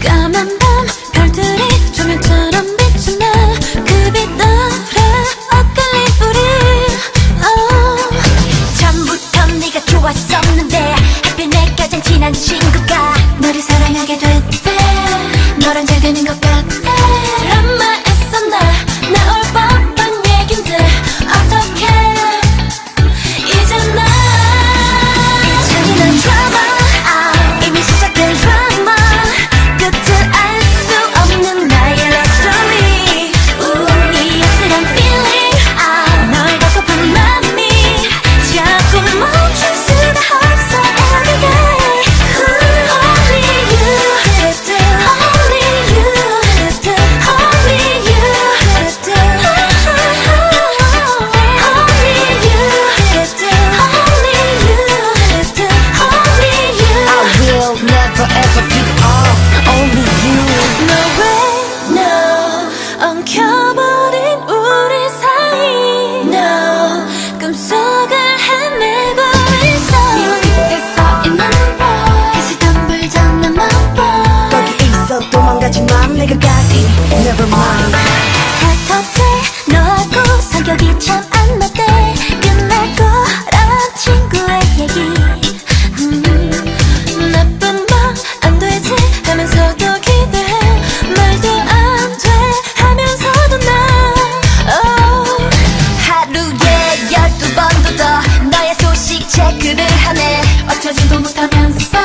까만 내가 가기 Never mind. 탓탓해. 너하고 성격이 참 안 맞대. 끝날 거란 친구의 얘기. 음, 나쁜 맘안 되지 하면서도 기대해. 말도 안 돼 하면서도 나. Oh. 하루에 열두 번도 더 너의 소식 체크를 하네. 어쩌지도 못하면서